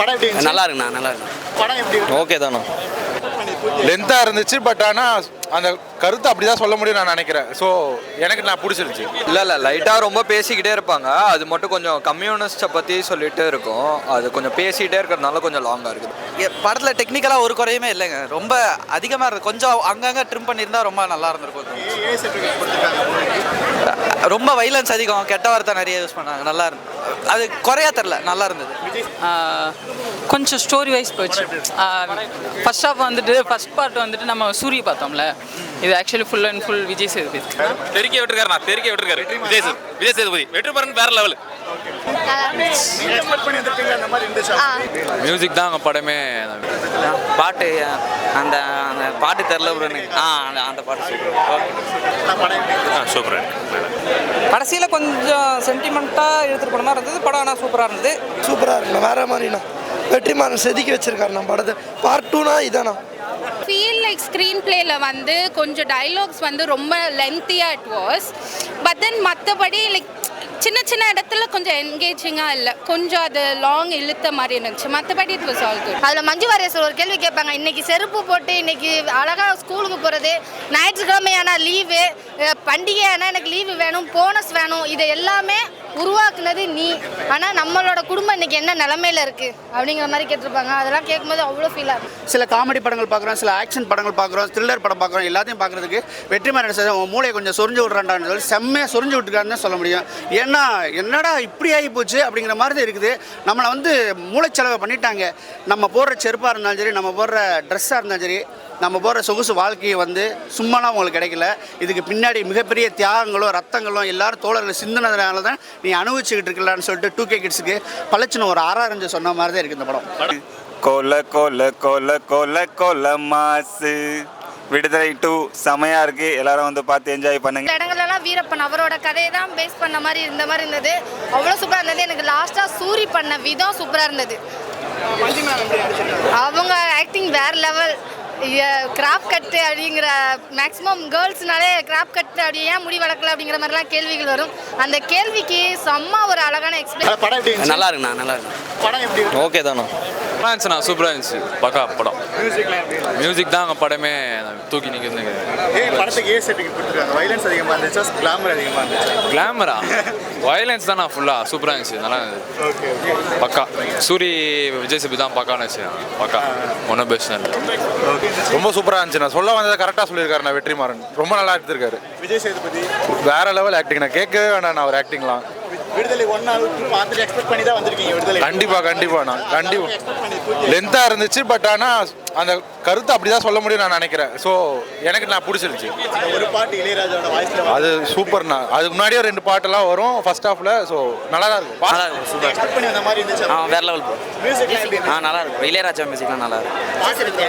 படம் எப்படி? நல்லா இருக்குண்ணா நல்லா இருக்கு. படம் எப்படி? ஓகே தானே லென்த்தாக இருந்துச்சு பட் ஆனால் அந்த கருத்தை அப்படி தான் சொல்ல முடியும் நான் நினைக்கிறேன். ஸோ எனக்கு நான் பிடிச்சிருந்துச்சு. இல்லை இல்லை லைட்டாக ரொம்ப பேசிக்கிட்டே இருப்பாங்க. அது மட்டும் கொஞ்சம் கம்யூனிஸ்ட்டை பற்றி சொல்லிட்டு இருக்கும். அது கொஞ்சம் பேசிக்கிட்டே இருக்கிறதுனால கொஞ்சம் லாங்காக இருக்குது. படத்தில் டெக்னிக்கலாக ஒரு குறையுமே இல்லைங்க. ரொம்ப அதிகமாக இருக்கு. கொஞ்சம் அங்கங்கே ட்ரிம் பண்ணியிருந்தா ரொம்ப நல்லா இருந்திருக்கும். ரொம்ப வைலன்ஸ் அதிகம். கெட்ட வார்த்தை நிறைய யூஸ் பண்ணாங்க. நல்லா இருந்து. அது குறையா தெரில நல்லா இருந்தது. கொஞ்சம் ஸ்டோரி வைஸ் போச்சு. ஃபர்ஸ்ட் ஹாஃப் வந்துட்டு ஃபர்ஸ்ட் பார்ட் வந்துட்டு நம்ம சூரிய பார்த்தோம்ல. இது actually full and full Vijay Sethupathi. தெறிக்க விட்டுருக்காருண்ணா தெறிக்க விட்டுருக்காரு. விஜய் சேது விஜய் சேதுபதி. வெற்றிமாறன் வேற லெவல் நீங்க expect பண்ணி வந்திருப்பீங்க, அந்த மாதிரி இருந்துச்சா? மியூசிக் தான் அங்கே படமே. பாட்டு அந்த அந்த பாட்டு தெரில ஆ அந்த அந்த பாட்டு இருந்துச்சு? சூப்பராக கடைசியில் கொஞ்சம் சென்டிமெண்ட்டாக எடுத்துகிட்டு போன மாதிரி இருந்தது. படம் ஆனால் சூப்பராக இருந்தது. சூப்பராக இருக்குண்ணா வேற மாதிரிண்ணா. வெற்றிமாறன் செதுக்கி வச்சிருக்காருண்ணா படத்தை. பார்ட் டூனா இதாண்ணா. ஃபீல் லைக் ஸ்க்ரீன் பிளேல வந்து கொஞ்சம் டைலாக்ஸ் வந்து ரொம்ப லென்த்தியாக இட் வாஸ் பட் தென் மற்றபடி லைக் சின்ன சின்ன இடத்துல கொஞ்சம் என்கேஜிங்காக இல்லை. கொஞ்சம் அது லாங் இழுத்த மாதிரி இருந்துச்சு. மற்றபடி இட் வாஸ் ஆல் குட் அதில் மஞ்சு வாரியர் ஒரு கேள்வி கேட்பாங்க. இன்னைக்கு செருப்பு போட்டு இன்னைக்கு அழகாக ஸ்கூலுக்கு போகிறது ஞாயிற்றுக்கிழமையான லீவு பண்டிகை ஆனால் எனக்கு லீவு வேணும் போனஸ் வேணும் இது எல்லாமே உருவாக்குனது நீ. ஆனால் நம்மளோட குடும்பம் இன்னைக்கு என்ன நிலமையில இருக்கு அப்படிங்கிற மாதிரி கேட்டிருப்பாங்க. அதெல்லாம் கேட்கும்போது அவ்வளோ ஃபீல் ஆகும் சில காமெடி படங்கள் பார்க்குறோம் சில ஆக்ஷன் படங்கள் பார்க்குறோம் த்ரில்லர் படம் பார்க்குறோம் எல்லாத்தையும் பார்க்குறதுக்கு வெற்றிமாறன் சார் உன் மூளையை கொஞ்சம் சொரிஞ்சு விட்றான்டான்னு சொல்லி செம்மையாக சொரிஞ்சு விட்டுருக்காருன்னு சொல்ல முடியும். ஏன்னா என்னடா இப்படி ஆகி போச்சு அப்படிங்கிற மாதிரி தான் இருக்குது. நம்மளை வந்து மூளைச்செலவை பண்ணிட்டாங்க. நம்ம போடுற செருப்பாக இருந்தாலும் சரி நம்ம போடுற ட்ரெஸ்ஸாக இருந்தாலும் சரி நம்ம போகிற சொகுசு வாழ்க்கையை வந்து சும்மாலாம் உங்களுக்கு கிடைக்கல. இதுக்கு பின்னாடி மிகப்பெரிய தியாகங்களும் ரத்தங்களும் எல்லாரும் தோழர்கள் சிந்தினதுனால தான் நீ அனுபவிச்சுக்கிட்டு இருக்கலான்னு சொல்லிட்டு டூ கே கிட்ஸுக்கு பழச்சின ஒரு ஆறாரஞ்சு சொன்ன மாதிரி தான் இருக்குது இந்த படம். கொல கொல கொல கொல கொல மாசு. விடுதலை டூ செமையா இருக்கு. எல்லாரும் வந்து பார்த்து என்ஜாய் பண்ணுங்க. இடங்கள்லாம் வீரப்பன் அவரோட கதையை தான் பேஸ் பண்ண மாதிரி இருந்த மாதிரி இருந்தது. அவ்வளோ சூப்பராக இருந்தது. எனக்கு லாஸ்ட்டாக சூரி பண்ண விதம் சூப்பராக இருந்தது. அவங்க ஆக்டிங் வேற லெவல் கிராப் கட்டு அப்படிங்கிற மேக்ஸிமம் கேர்ள்ஸ்னாலே கிராப் கட்டு அப்படி ஏன் முடி வளர்க்கல அப்படிங்கிற மாதிரிலாம் கேள்விகள் வரும். அந்த கேள்விக்கு செம்ம ஒரு அழகான எக்ஸ்பிளைன் இருந்துச்சு? நல்லா இருக்குண்ணா நல்லா இருக்கு படம் எப்படி? ஓகே தானே நல்லா இருந்துச்சுண்ணா சூப்பராக இருந்துச்சு. பக்கா படம்? மியூசிக் தான் அங்கே படமே தூக்கி நிற்கிறது ஏய், படத்துக்கு ஏ சர்டிஃபிகேட் கொடுத்துருக்காங்க. violence அதிகமா இருந்துச்சா, glamour அதிகமா இருந்துச்சா? கிளாமரா வயலன்ஸ் தானா ஃபுல்லாக சூப்பராக இருந்துச்சு. நல்லா இருந்துச்சு. பக்கா. சூரி விஜய் சேதுபதி தான் பக்கான்னு வச்சு பக்கா. ஒன்றும் பெஸ்ட் ரொம்ப சூப்பராக இருந்துச்சு. நான் சொல்ல வந்ததை கரெக்டாக சொல்லியிருக்காரு நான் வெற்றிமாறன். ரொம்ப நல்லா எடுத்திருக்காரு. விஜய் சேதுபதி. வேற லெவல் ஆக்டிங் நான் கேட்கவே வேண்டாம் நான் அவர் ஆக்டிங்லாம் விடுதலை ஒன் பார்த்துட்டு எக்ஸ்பெக்ட் பண்ணி தான் வந்திருக்கீங்க விடுதலை. கண்டிப்பாக கண்டிப்பாக நான். கண்டிப்பாக லென்த்தாக இருந்துச்சு பட் ஆனால் அந்த கருத்தை அப்படி தான் சொல்ல முடியும் நான் நினைக்கிறேன். ஸோ எனக்கு நான் பிடிச்சிருந்துச்சு. அந்த ஒரு பாட்டு இளையராஜாவோட வாய்ஸ்ல அது சூப்பர்ண்ணா அதுக்கு முன்னாடியே ரெண்டு பாட்டெல்லாம் வரும். ஃபர்ஸ்ட் ஹாஃப்ல ஸோ நல்லா தான் இருக்கும் நல்லா இருக்கு சூப்பர் எக்ஸ்பெக்ட் பண்ணி அந்த மாதிரி இருந்துச்சு. ஆ வேற லெவல் ப்ரோ மியூசிக்லாம் எப்படி ஆ நல்லா இருக்கு இளையராஜா மியூசிக்லாம் நல்லா இருக்கு.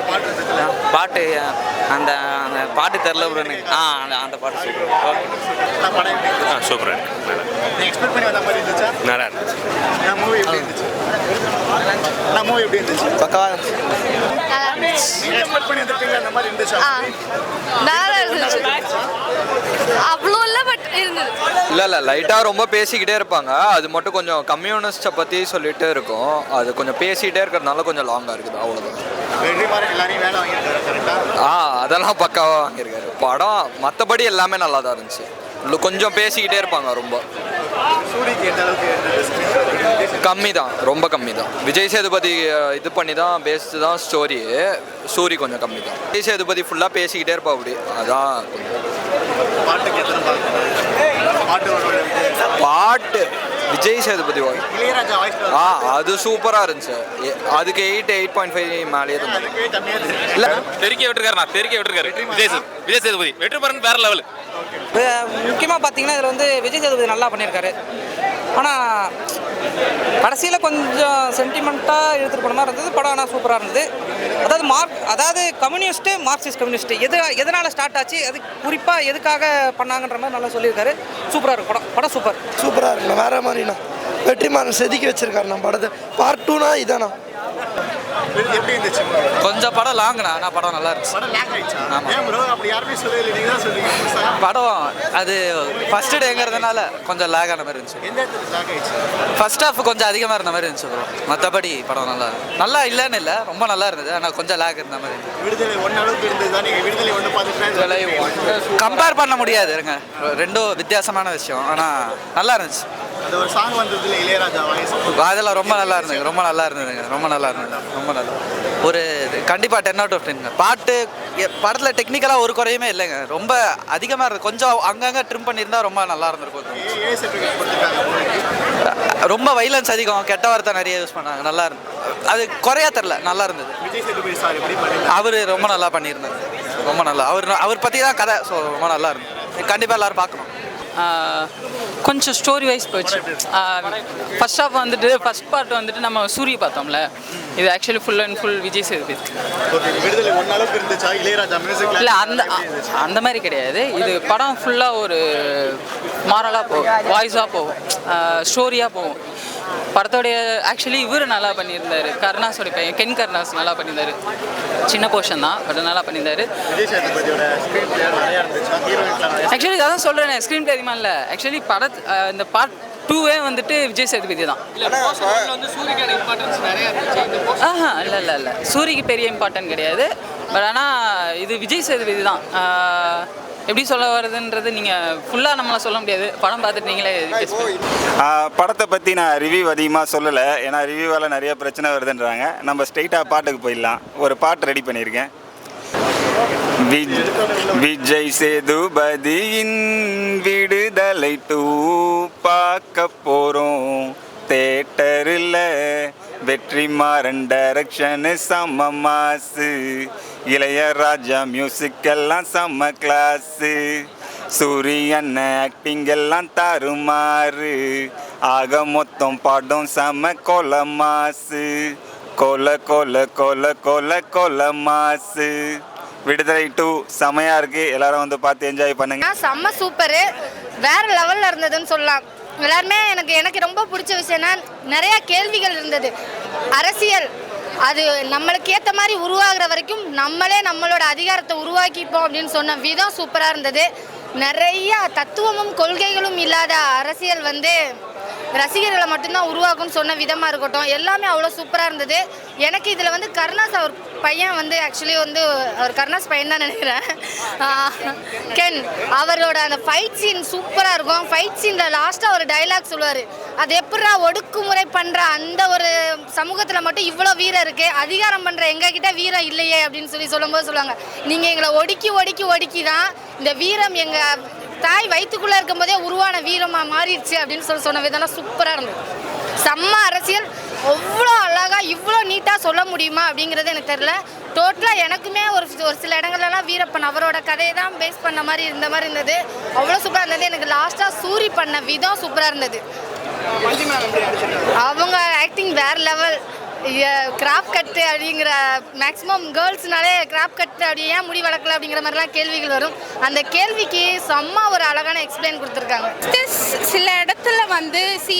பாட்டு பாட்டு அந்த அந்த பாட்டு தெரில ஆ அந்த அந்த பாட்டு சூப்பர் நான் படம் எப்படி இருந்துச்சு? சூப்பராக நீ எக்ஸ்பெக்ட் பண்ணி வந்த மாதிரி இருந்துச்சா? நல்லா இருந்துச்சு. மூவி எப்படி இருந்துச்சு? நான் மூவி எப்படி இருந்துச்சு? பக்கவா எக்ஸ்பெக்ட் பண்ணி வந்திருப்பீங்க அந்த மாதிரி இருந்துச்சா? அவ்வளோ இல்லை பட் இருந்தது. இல்லை இல்லை லைட்டாக ரொம்ப பேசிக்கிட்டே இருப்பாங்க. அது மட்டும் கொஞ்சம் கம்யூனிஸ்ட்டை பற்றி சொல்லிட்டு இருக்கும். அது கொஞ்சம் பேசிக்கிட்டே இருக்கிறதுனால கொஞ்சம் லாங்காக இருக்குது அவ்வளோதான் ஆ? அதெல்லாம் பக்காவாக வாங்கியிருக்காரு. படம் மற்றபடி எல்லாமே நல்லா தான் இருந்துச்சு. கொஞ்சம் பேசிக்கிட்டே இருப்பாங்க ரொம்ப. கம்மி தான் ரொம்ப கம்மி தான் விஜய் சேதுபதி இது பண்ணி தான் பேஸ்டு தான் ஸ்டோரி ஸ்டோரி கொஞ்சம் கம்மி தான் விஜய் சேதுபதி ஃபுல்லாக பேசிக்கிட்டே இருப்பா அப்படி. அதான். பாட்டு. பாட்டு விஜய் சேதுபதி வாய் ஆ அது சூப்பராக இருந்துச்சு. அதுக்கு எயிட் எயிட் பாயிண்ட் ஃபைவ் மேலேயே இருந்தது அதுக்கே கம்மியா இருந்துச்சு இல்லை தெறிக்க விட்டுருக்காருண்ணா விட்டுருக்காரு. விஜய் விஜய் சேதுபதி. வெற்றிமாறன் வேற லெவல் முக்கியமாக பார்த்தீங்கன்னா இதில் வந்து விஜய் சேதுபதி நல்லா பண்ணியிருக்காரு. ஆனால் கடைசியில் கொஞ்சம் சென்டிமெண்ட்டாக எடுத்துகிட்டு போன மாதிரி இருந்தது. படம் ஆனால் சூப்பராக இருந்தது. அதாவது மார்க் அதாவது கம்யூனிஸ்ட்டு மார்க்சிஸ்ட் கம்யூனிஸ்ட் எது எதனால் ஸ்டார்ட் ஆச்சு? அது குறிப்பாக எதுக்காக பண்ணாங்கன்ற மாதிரி நல்லா சொல்லியிருக்காரு. சூப்பராக இருக்கும் படம். படம் சூப்பர் சூப்பராக இருக்குண்ணா. வேறு மாதிரிண்ணா. வெற்றிமாறன் செதுக்கி வச்சுருக்காருண்ணா படத்தை. பார்ட் டூனா இதானா எப்படி இருந்துச்சு? கொஞ்சம் படம் லாங்ண்ணா ஆனால் படம் நல்லா இருந்துச்சு. படம் லேக் ஆயிடுச்சா? ஆமா. ஏன் ப்ரோ அப்படி யாருமே சொல்லவே இல்லை நீங்கள் தான் சொல்றீங்க. புதுசா. படம் அது ஃபர்ஸ்ட் டேங்கிறதுனால கொஞ்சம் லேக் ஆன மாதிரி இருந்துச்சு. ஃபர்ஸ்ட் ஹாஃப் கொஞ்சம் அதிகமாக இருந்த மாதிரி இருந்துச்சு ப்ரோ மற்றபடி படம் நல்லா இருந்துச்சு. நல்லா இல்லைன்னு இல்லை. ரொம்ப நல்லா இருந்தது. ஆனால் கொஞ்சம் லேக் இருந்த மாதிரி இருந்துச்சு. கம்பேர் பண்ண முடியாது. இருங்க. ரெண்டும் வித்தியாசமான விஷயம். ஆனால் நல்லா இருந்துச்சு. அந்த ஒரு சாங் வந்ததுல இளையராஜா வாய்ஸ் அதெல்லாம் ரொம்ப நல்லா இருந்தது ரொம்ப நல்லா இருந்ததுங்க ரொம்ப நல்லா இருந்தது ரொம்ப நல்லா ஒரு கண்டிப்பாக டென் அவுட் ஆஃப் டென்ங்க பாட்டு எ- படத்தில் டெக்னிக்கலாக ஒரு குறையுமே இல்லைங்க. ரொம்ப அதிகமாக இருக்கு கொஞ்சம் அங்கங்கே ட்ரிம் பண்ணியிருந்தா ரொம்ப நல்லா இருந்திருக்கும். ரொம்ப வைலன்ஸ் அதிகம் கெட்ட வார்த்தை நிறைய யூஸ் பண்ணாங்க நல்லா இருந்து அது குறையா தெரில நல்லா இருந்தது. விஜய் சேதுபதி சார் எப்படி பண்ணிருந்தாங்க அவர் ரொம்ப நல்லா பண்ணியிருந்தார். ரொம்ப நல்லா அவர் அவர் பற்றி தான் கதை ஸோ ரொம்ப நல்லா இருந்தது. கண்டிப்பாக எல்லாரும் பார்க்கணும். கொஞ்சம் ஸ்டோரி வைஸ் போச்சு ஃபர்ஸ்ட் ஆஃப் வந்துட்டு ஃபர்ஸ்ட் பார்ட் வந்துட்டு நம்ம சூரிய பார்த்தோம்ல. இது actually full and full Vijay Sethupathi. இல்லை அந்த அந்த மாதிரி கிடையாது. இது படம் ஃபுல்லாக ஒரு மாரலாக போகும் வாய்ஸாக போகும் ஸ்டோரியாக போகும். படத்தோடைய ஆக்சுவலி இவர் நல்லா பண்ணியிருந்தார். கருணாஸோட பையன் கென் கருணாஸ் நல்லா பண்ணியிருந்தாரு. சின்ன போர்ஷன் தான் பட் நல்லா பண்ணியிருந்தாரு. ஆக்சுவலி அதான் சொல்கிறேன் ஸ்க்ரீன் பிளே அதிகமாக இல்லை. ஆக்சுவலி படத் அஹ் இந்த பார்ட் டூவே வந்துட்டு விஜய் சேதுபதி தான். ஆஹா இல்லை இல்லை இல்லை. சூரிக்கு பெரிய இம்பார்ட்டன்ட் கிடையாது. பட் ஆனால் இது விஜய் சேதுபதி தான். எப்படி சொல்ல வருதுன்றது நீங்கள் ஃபுல்லாக நம்மளால் சொல்ல முடியாது. படம் பார்த்துட்டு நீங்களே guess பண்ணி- ஆஹ் படத்தை பற்றி நான் ரிவ்யூ அதிகமாக சொல்லலை. ஏன்னா ரிவ்யூவால் நிறைய பிரச்சனை வருதுன்றாங்க. நம்ம ஸ்ட்ரெயிட்டாக பாட்டுக்கு போயிடலாம். ஒரு பாட்டு ரெடி பண்ணியிருக்கேன். விஜய் சேதுபதியின் விடுதலை டூ பார்க்க போகிறோம் தேட்டரில் வெற்றிமாறன் டைரக்ஷனு செம்ம மாசு. இளையராஜா மியூசிக் எல்லாம் செம்ம கிளாஸு சூரியன் ஆக்டிங் எல்லாம் தாறுமாறு ஆக மொத்தம் படம் சம கொல மாசு. கொல கொல கொல கொல கொல மாசு. விடுதலை டூ செமையா இருக்கு. எல்லாரும் வந்து பார்த்து என்ஜாய் பண்ணுங்க. செம்ம சூப்பரு வேற லெவல்ல இருந்ததுன்னு சொல்லலாம். எல்லாருமே எனக்கு எனக்கு ரொம்ப பிடிச்ச விஷயம்னா நிறைய கேள்விகள் இருந்தது. அரசியல் அது நம்மளுக்கு ஏற்ற மாதிரி உருவாகிற வரைக்கும் நம்மளே நம்மளோட அதிகாரத்தை உருவாக்கிப்போம் அப்படின்னு சொன்ன விதம் சூப்பராக இருந்தது. நிறைய தத்துவமும் கொள்கைகளும் இல்லாத அரசியல் வந்து ரசிகர்களை மட்டும்தான் உருவாக்கும்னு சொன்ன விதமாக இருக்கட்டும் எல்லாமே அவ்வளோ சூப்பராக இருந்தது. எனக்கு இதில் வந்து கருணாஸ் அவர் பையன் வந்து ஆக்சுவலி வந்து அவர் கருணாஸ் பையன் தான் நினைக்கிறேன். கென் அவரோட அந்த ஃபைட் சீன் சூப்பராக இருக்கும். ஃபைட் சீனில் லாஸ்ட்டாக ஒரு டைலாக் சொல்லுவார். அது எப்படா ஒடுக்குமுறை பண்ணுற அந்த ஒரு சமூகத்தில் மட்டும் இவ்வளோ வீரம் இருக்குது அதிகாரம் பண்ணுற எங்ககிட்ட வீரம் இல்லையே? அப்படின்னு சொல்லி சொல்லும்போது சொல்லுவாங்க. நீங்கள் எங்களை ஒடுக்கி ஒடுக்கி ஒடுக்கி தான் இந்த வீரம் எங்கள் தாய் வயிற்றுக்குள்ளே இருக்கும்போதே உருவான வீரமாக மாறிடுச்சு அப்படின்னு சொல்லி சொன்ன விதம்லாம் சூப்பராக இருந்தது. செம்ம அரசியல். அவ்வளோ அழகாக இவ்வளோ நீட்டாக சொல்ல முடியுமா அப்படிங்கிறது எனக்கு தெரில டோட்டலாக எனக்குமே ஒரு ஒரு சில இடங்கள்லாம் வீரப்பன் அவரோட கதையை தான் பேஸ் பண்ண மாதிரி இருந்த மாதிரி இருந்தது. அவ்வளோ சூப்பராக இருந்தது. எனக்கு லாஸ்ட்டாக சூரி பண்ண விதம் சூப்பராக இருந்தது. அவங்க ஆக்டிங் வேற லெவல் கிராப் கட்டு அப்படிங்கிற மேக்ஸிமம் கேர்ள்ஸ்னாலே கிராப் கட்டு அப்படி ஏன் முடி வளர்க்கல அப்படிங்கிற மாதிரிலாம் கேள்விகள் வரும். அந்த கேள்விக்கு செம்ம ஒரு அழகான எக்ஸ்பிளைன் கொடுத்துருக்காங்க. சில இடத்துல வந்து சி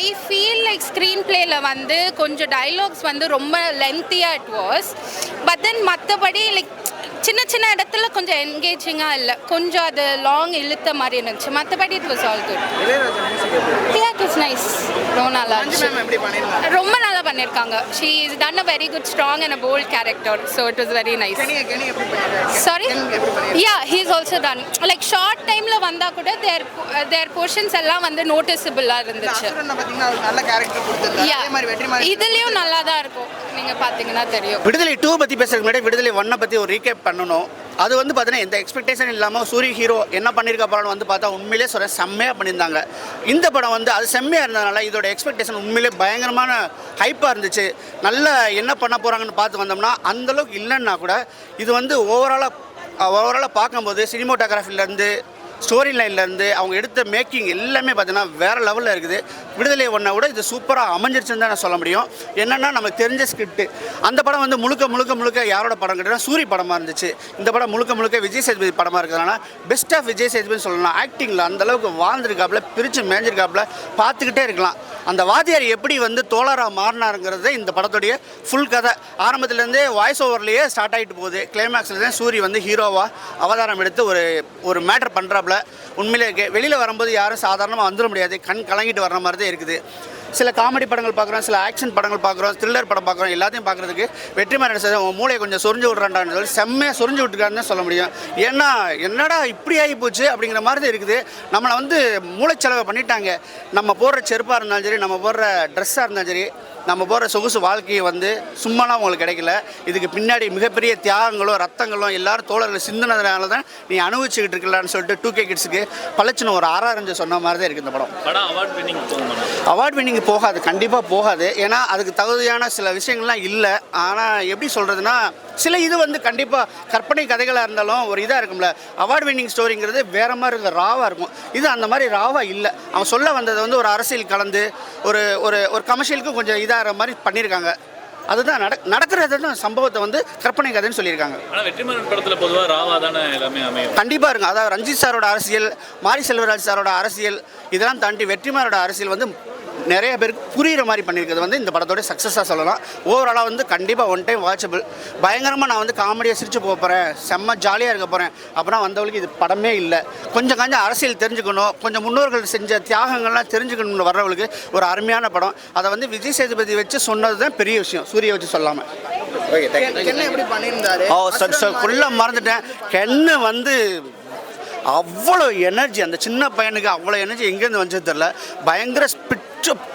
ஐ ஃபீல் லைக் ஸ்க்ரீன் பிளேல வந்து கொஞ்சம் டைலாக்ஸ் வந்து ரொம்ப லென்த்தியாக இட் வாஸ் பட் தென் மற்றபடி லைக் சின்ன சின்ன இடத்துல கொஞ்சம் என்கேஜிங்காக இல்லை. கொஞ்சம் அது லாங் இழுத்த மாதிரி இருந்துச்சு. மற்றபடி it was all good was nice ரொம்ப நல்லா ரொம்ப நல்லா பண்ணியிருக்காங்க. She is done a very good strong and a bold character so it was very nice sorry ya he is also done like short டைமில் வந்தால் கூட தேர் தேர் போர்ஷன்ஸ் எல்லாம் வந்து நோட்டிசபிளாக இருந்துச்சு. நல்ல கேரக்டர் கொடுத்துருந்தாரு. யா இதுலேயும் நல்லா தான் இருக்கும். நீங்கள் பார்த்தீங்கன்னா தெரியும். விடுதலை டூ பற்றி பேசுறதுக்கு முன்னாடி விடுதலை ஒன்னை பற்றி ஒரு ரீகேப் பண்ணணும். அது வந்து பார்த்தீங்கன்னா எந்த எக்ஸ்பெக்டேஷன் இல்லாமல் சூரிய ஹீரோ என்ன பண்ணியிருக்க படம் வந்து பார்த்தா உண்மையிலே சொல்ல செம்மையாக பண்ணியிருந்தாங்க. இந்த படம் வந்து அது செம்மையாக இருந்ததுனால இதோட எக்ஸ்பெக்டேஷன் உண்மையிலே பயங்கரமான ஹைப்பாக இருந்துச்சு. நல்ல என்ன பண்ண போகிறாங்கன்னு பார்த்து வந்தோம்னா அந்தளவுக்கு இல்லைன்னா கூட இது வந்து ஓவராலாக ஓவராலாக பார்க்கும்போது சினிமோட்டோகிராஃபிலேருந்து ஸ்டோரி லைன்லேருந்து அவங்க எடுத்த மேக்கிங் எல்லாமே பார்த்தீங்கன்னா வேறு லெவலில் இருக்குது. விடுதலை ஒன்றை விட இது சூப்பராக அமைஞ்சிருச்சுன்னு தான் நான் சொல்ல முடியும். என்னென்னா நமக்கு தெரிஞ்ச ஸ்கிரிப்ட் அந்த படம் வந்து முழுக்க முழுக்க முழுக்க யாரோட படம் கேட்டால் சூரி படமாக இருந்துச்சு. இந்த படம் முழுக்க முழுக்க விஜய் சேதுபதி படமாக இருக்கிறதுனால பெஸ்ட் ஆஃப் விஜய் சேதுபதி சொல்லலாம். ஆக்டிங்கில் அந்த அளவுக்கு வாழ்ந்துருக்காப்புல பிரித்து மேஞ்சிருக்காப்புல பார்த்துக்கிட்டே இருக்கலாம். அந்த வாத்தியார் எப்படி வந்து தோழராக மாறினாருங்கிறது இந்த படத்துடைய ஃபுல் கதை. ஆரம்பத்துலேருந்தே வாய்ஸ் ஓவர்லேயே ஸ்டார்ட் ஆகிட்டு போகுது. கிளைமேக்ஸில் தான் சூரி வந்து ஹீரோவாக அவதாரம் எடுத்து ஒரு ஒரு மேட்டர் பண்ணுறாப்புல உண்மையிலே வெளியில் வரும்போது யாரும் சாதாரணமாக வந்துட முடியாது. கண் கலங்கிட்டு வர்ற மாதிரி தான் இருக்குது. சில காமெடி படங்கள் பார்க்குறோம் சில ஆக்ஷன் படங்கள் பார்க்குறோம் த்ரில்லர் படம் பார்க்குறோம் எல்லாத்தையும் பார்க்குறதுக்கு வெற்றிமாறன் சார் மூளையை கொஞ்சம் சொரிஞ்சு விட்றாண்டான்னு சொல்லி செம்மையாக சொரிஞ்சு விட்டுருக்காருன்னு சொல்ல முடியும். ஏன்னா என்னடா இப்படி ஆகி போச்சு அப்படிங்கிற மாதிரி தான் இருக்குது. நம்மளை வந்து மூளைச்செலவை பண்ணிட்டாங்க. நம்ம போடுற செருப்பாக இருந்தாலும் சரி நம்ம போடுற ட்ரெஸ்ஸாக இருந்தாலும் சரி நம்ம போகிற சொகுசு வாழ்க்கையை வந்து சும்மாலாம் உங்களுக்கு கிடைக்கல. இதுக்கு பின்னாடி மிகப்பெரிய தியாகங்களும் ரத்தங்களும் எல்லாரும் தோழர்கள் சிந்தினதுனால தான் நீ அனுபவிச்சுக்கிட்டு இருக்கலான்னு சொல்லிட்டு டூ கே கிட்ஸுக்கு பழச்சின ஒரு ஆறாரஞ்சு சொன்ன மாதிரி தான் இருக்குது இந்த படம். படம் அவார்ட் வின்னிங் அவார்ட் வின்னிங் போகாது கண்டிப்பாக போகாது. ஏன்னா அதுக்கு தகுதியான சில விஷயங்கள்லாம் இல்லை. ஆனால் எப்படி சொல்கிறதுனா சில இது வந்து கண்டிப்பாக கற்பனை கதைகளாக இருந்தாலும் ஒரு இதாக இருக்கும்ல. அவார்ட் வின்னிங் ஸ்டோரிங்கிறது வேறு மாதிரி இருக்கும் ராவாக இருக்கும். இது அந்த மாதிரி ராவாக இல்லை. அவன் சொல்ல வந்தது வந்து ஒரு அரசியல் கலந்து ஒரு ஒரு ஒரு கமர்ஷியலுக்கும் கொஞ்சம் இதாகிற மாதிரி பண்ணியிருக்காங்க. அதுதான் நட நடக்கிறது தான் சம்பவத்தை வந்து கற்பனை கதைன்னு சொல்லியிருக்காங்க. ஆனால் வெற்றிமாறன் படத்தில் பொதுவாக ராவா தானே எல்லாமே அமையும். கண்டிப்பாக இருக்கும். அதாவது ரஞ்சித் சாரோட அரசியல் மாரி செல்வராஜ் சாரோட அரசியல் இதெல்லாம் தாண்டி வெற்றிமாரோட அரசியல் வந்து நிறைய பேருக்கு புரிகிற மாதிரி பண்ணியிருக்கிறது வந்து இந்த படத்தோட சக்ஸஸாக சொல்லலாம். ஓவராலாக வந்து கண்டிப்பாக ஒன் டைம் வாட்சபிள் பயங்கரமாக நான் வந்து காமெடியாக சிரிச்சு போக போகிறேன் செம்ம ஜாலியாக இருக்க போகிறேன் அப்படின்னா வந்தவளுக்கு இது படமே இல்லை. கொஞ்சம் கொஞ்சம் அரசியல் தெரிஞ்சுக்கணும். கொஞ்சம் முன்னோர்கள் செஞ்ச தியாகங்கள்லாம் தெரிஞ்சுக்கணும்னு வர்றவளுக்கு ஒரு அருமையான படம். அதை வந்து விஜய் சேதுபதி வச்சு சொன்னது தான் பெரிய விஷயம். சூரிய வச்சு சொல்லாமல் ஓகே எப்படி பண்ணியிருந்தாரு? ஓ சொல் கொள்ள மறந்துட்டேன். கென்னு வந்து அவ்வளோ எனர்ஜி அந்த சின்ன பையனுக்கு அவ்வளோ எனர்ஜி எங்கேருந்து வந்துச்சு தெரில பயங்கர ஸ்பிட்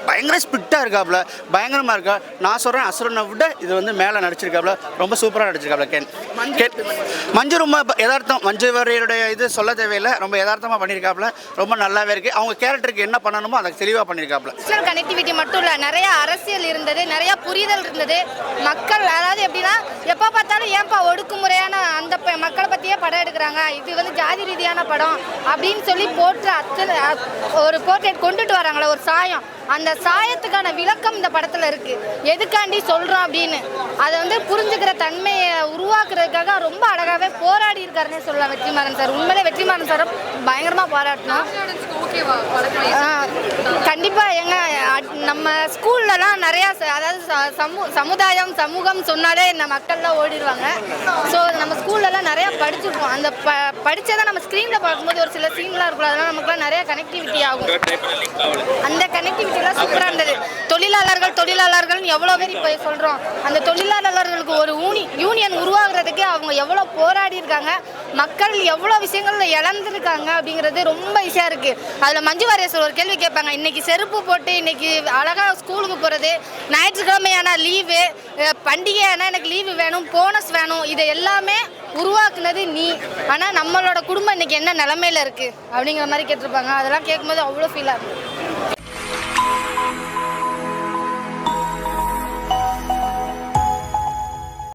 பயங்கர ஸ்பிட்டாக இருக்காப்புல பயங்கரமாக இருக்கா? நான் சொல்கிறேன் அசுரனை விட இது வந்து மேலே நடிச்சிருக்காப்புல ரொம்ப சூப்பராக நடிச்சிருக்காப்புல கேன். கேன் மஞ்சு ரொம்ப யதார்த்தம். மஞ்சு வரையருடைய இது சொல்ல தேவையில்லை. ரொம்ப யதார்த்தமாக பண்ணியிருக்காப்புல ரொம்ப நல்லாவே இருக்குது அவங்க கேரக்டருக்கு என்ன பண்ணணுமோ அதை தெளிவாக பண்ணியிருக்காப்புல நேஷனல் கனெக்டிவிட்டி மட்டும் இல்லை. நிறைய அரசியல் இருந்தது நிறைய புரிதல் இருந்தது. மக்கள் அதாவது எப்படின்னா எப்போ பார்த்தாலும் ஏன்பா ஒடுக்குமுறையான அந்த ப- மக்களை பற்றியே படம் எடுக்கிறாங்க. இது வந்து ஜாதி ரீதியான படம் அப்படின்னு சொல்லி போட்டு அத்தனை ஒரு போர்ட்ரேட் கொண்டுட்டு வராங்களே ஒரு சாயம். அந்த சாயத்துக்கான விளக்கம் இந்த படத்தில் இருக்கு. எதுக்காண்டி சொல்கிறோம் அப்படின்னு. அதை வந்து புரிஞ்சுக்கிற தன்மையை உருவாக்குறதுக்காக ரொம்ப அழகாகவே போராடி இருக்காருன்னே சொல்லலாம் வெற்றிமாறன் சார். உண்மையிலே வெற்றிமாறன் சார் பயங்கரமாக பாராட்டணும் கண்டிப்பாக எங்க அட்- நம்ம ஸ்கூல்லலாம் நிறையா ச- அதாவது ச- சமு சமுதாயம் சமூகம் சொன்னாலே இந்த மக்கள்லாம் ஓடிடுவாங்க ஸோ நம்ம ஸ்கூல்லலாம் நிறையா படிச்சிருக்கோம் அந்த ப படித்ததை நம்ம ஸ்க்ரீனில் பார்க்கும்போது ஒரு சில சீன்லாம் இருக்கும். அதெல்லாம் நமக்குலாம் நிறையா கனெக்டிவிட்டி ஆகும். அந்த கனெக்டிவிட்டி கனெக்டிவிட்டிலாம் சூப்பராக இருந்தது. தொழிலாளர்கள் தொழிலாளர்கள்னு எவ்வளோ பேர் இப்போ சொல்கிறோம் அந்த தொழிலாளர்களுக்கு ஒரு ஊனி யூனியன் உருவாகிறதுக்கு அவங்க எவ்வளோ போராடி இருக்காங்க மக்கள் எவ்வளோ விஷயங்கள் இழந்திருக்காங்க அப்படிங்கிறது ரொம்ப ஈஸியாக இருக்குது அதில் மஞ்சு வாரியர் ஒரு கேள்வி கேட்பாங்க இன்றைக்கி செருப்பு போட்டு இன்றைக்கி அழகாக ஸ்கூலுக்கு போகிறது ஞாயிற்றுக்கிழமையான லீவு பண்டிகையான எனக்கு லீவு வேணும் போனஸ் வேணும் இதை எல்லாமே உருவாக்குனது நீ. ஆனால் நம்மளோட குடும்பம் இன்னைக்கு என்ன நிலமையில இருக்குது அப்படிங்கிற மாதிரி கேட்டிருப்பாங்க. அதெல்லாம் கேட்கும்போது அவ்வளோ ஃபீல் ஆகுது